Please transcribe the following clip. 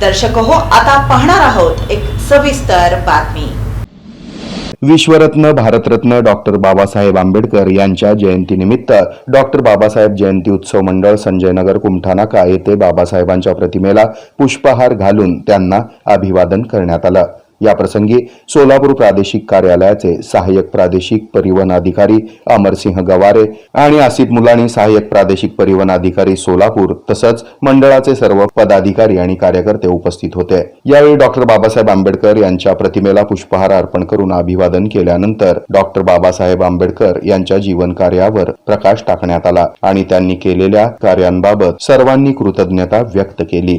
दर्शक हो आता पाहणार आहोत एक सविस्तर बातमी. विश्वरत्न भारतरत्न डॉक्टर बाबासाहेब आंबेडकर यांच्या जयंतीनिमित्त डॉक्टर बाबासाहेब जयंती उत्सव मंडळ संजयनगर कुमठानाका येथे बाबासाहेबांच्या प्रतिमेला पुष्पहार घालून त्यांना अभिवादन करण्यात आलं. याप्रसंगी सोलापूर प्रादेशिक कार्यालयाचे सहाय्यक प्रादेशिक परिवहन अधिकारी अमरसिंह गवारे आणि आसिफ मुलाणी सहाय्यक प्रादेशिक परिवहन अधिकारी सोलापूर तसंच मंडळाचे सर्व पदाधिकारी आणि कार्यकर्ते उपस्थित होते. यावेळी डॉक्टर बाबासाहेब आंबेडकर यांच्या प्रतिमेला पुष्पहार अर्पण करून अभिवादन केल्यानंतर डॉक्टर बाबासाहेब आंबेडकर यांच्या जीवन कार्यावर प्रकाश टाकण्यात आला आणि त्यांनी केलेल्या कार्यांबाबत सर्वांनी कृतज्ञता व्यक्त केली.